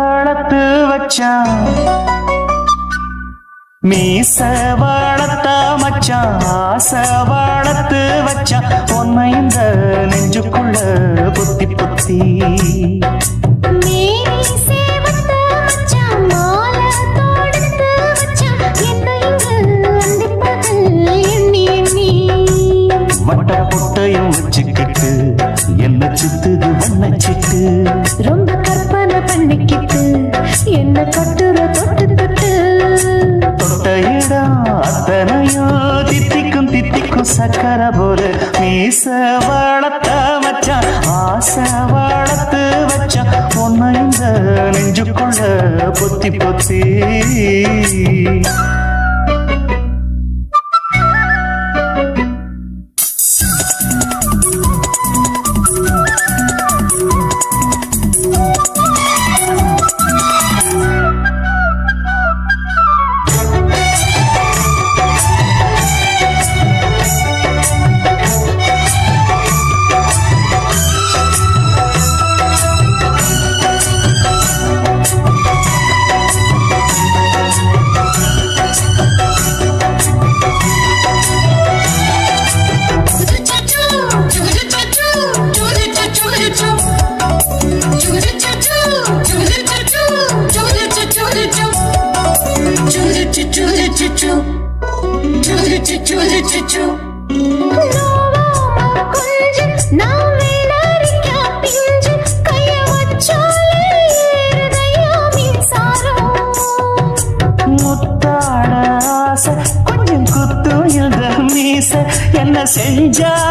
வளர்த்து வச்சான் மீச வளர்த்த மச்சான் ஆசை வளர்த்து வச்சான் உன்னை இந்த நெஞ்சுக்குள்ள புத்தி புத்தி வட்ட பொட்டையும் வச்சுக்கிட்டு என்ன சுத்துது ரொம்ப கற்பனை பண்ணிக்கிட்டு என்ன கட்டுற தொட்டு தொட்டு தொட்ட. இடம் அத்தனையோ தித்திக்கும் தித்திக்கும் சக்கர போல. மீச வளர்த்த வச்சான் ஆசை வளர்த்து வச்சான். உன்னை இந்த நெஞ்சுக்குள்ள பொத்தி பொத்தி. கொஞ்சம் குத்தும் இந்த மீச என்ன செஞ்சா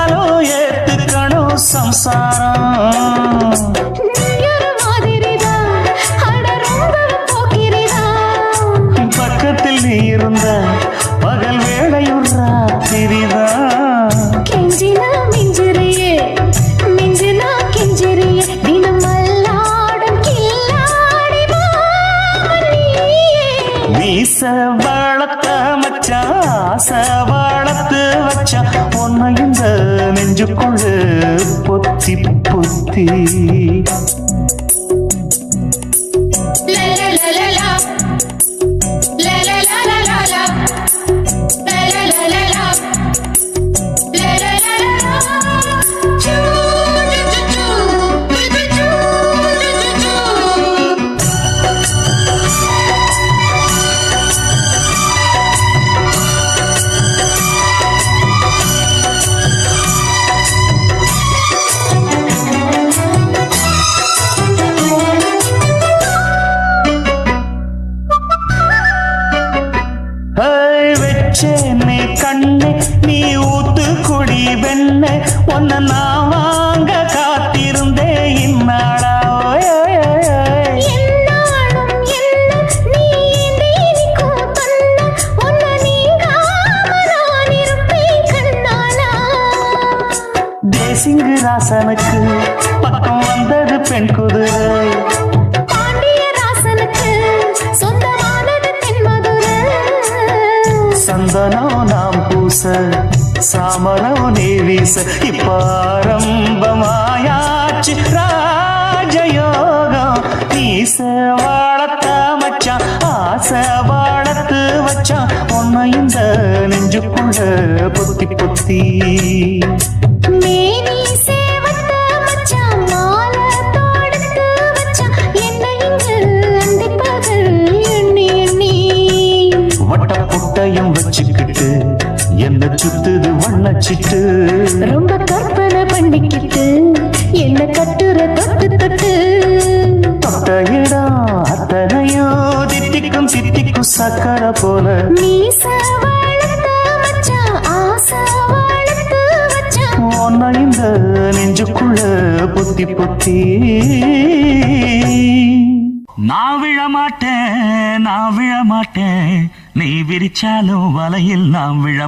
பொத்தி ராசனுக்கு பக்கம் வந்தது பெண் குதிரை. பாண்டிய ராசனுக்கு சொந்தமானது தென்மதுரை சந்தனம் நாம் பூச சாமரம் நீ வீச இப்ப ஆரம்பமாயாச்சு ராஜயோகம். நீச வாழத்த மச்சான் ஆசை வாழத்து வச்சான் உன்னை இந்த நெஞ்சுக்குள்ள பொத்தி பொத்தி. வண்ணச்சிட்டு ரொம்ப கற்பனை பண்ணிக்கிட்டு என்ன கட்டுற தொட்டு தொட்டு. தொட்ட இடம் அத்தனையோ தித்திக்கும் தித்திக்கும் சக்கர போல. உன்னை இந்த நெஞ்சுக்குள்ள பொத்தி பொத்தி. நான் விழ மாட்டேன் நான் விழ மாட்டேன். நீ விரிச்சாலும் வலையில் நான் விழ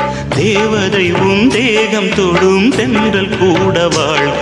தேவதை உன் தேகம் தொடும் தென்றல் கூட வாழ்க.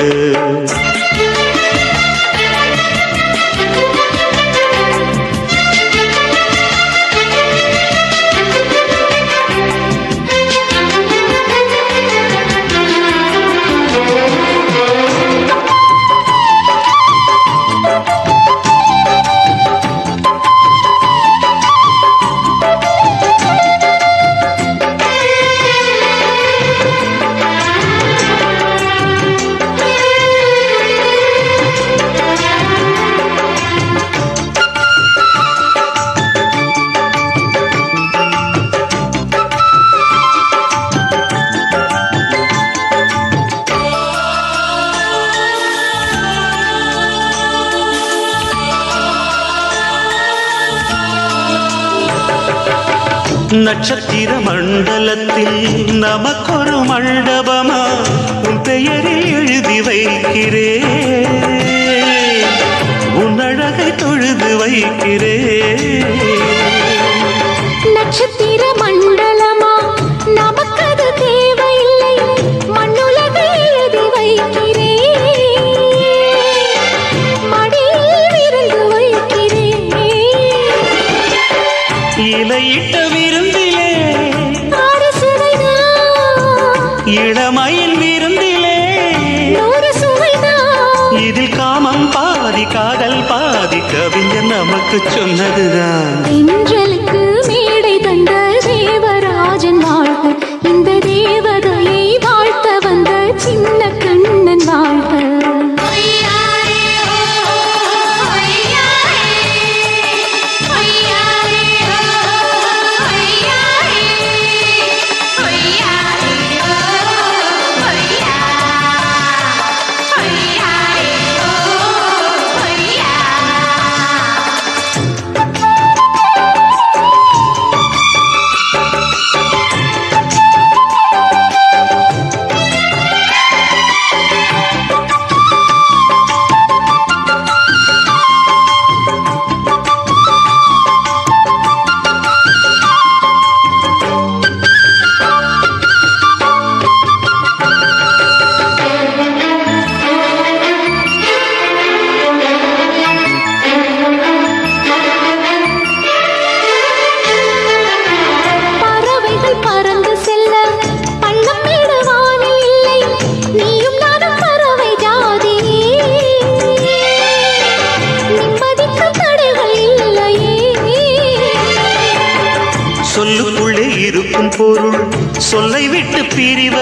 நட்சத்திர மண்டலத்தில் நமக்கொரு மண்டபமா? உன் பெயரில் எழுதி வைக்கிறே. உன் அழகை தொழுது வைக்கிறே. நட்சத்திர மண்டலமா நமக்கது தேவையில்லை. மண்ணுலகை எழுதி வைக்கிறேன் மடியில் இலையிட்ட இளமையில் விருந்திலே. இதில் காமம் பாதி காதல் பாதி. கவிஞர் நமக்கு சொன்னதுதான்.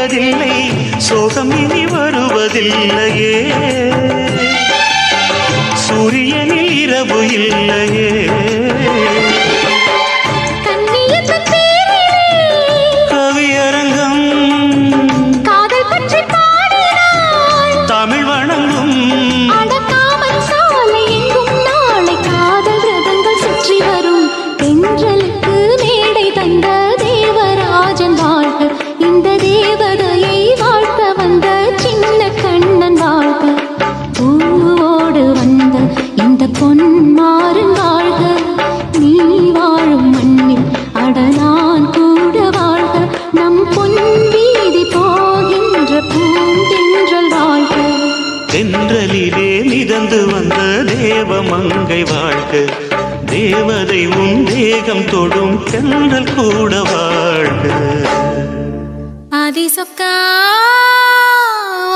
வருவதில்லை. சோகம் இனி வருவதில்லையே. சூரியனில் இரவு இல்லையே.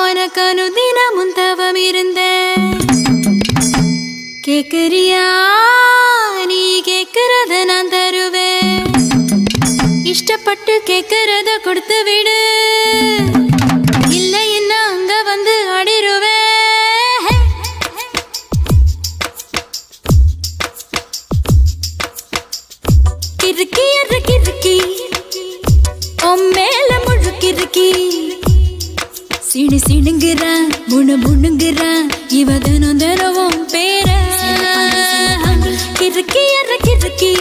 உனக்கனு தினமும் தவம் இருந்த கேக்குறியா? நீ கேக்குறத நான் தருவேன். இஷ்டப்பட்டு கேக்குறத கொடுத்து விடு உன் மேல முணு முணு இவ தினம் தினமும் பேர. கிறுக்கி அற கிறுக்கி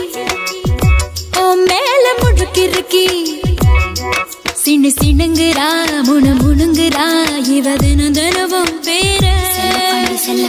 ஓ மேல முழு முழுக்கிறுக்கி சினு சிணுங்குறா முணு முணுங்குறா இவ தினம் தினமும் பேர செல்ல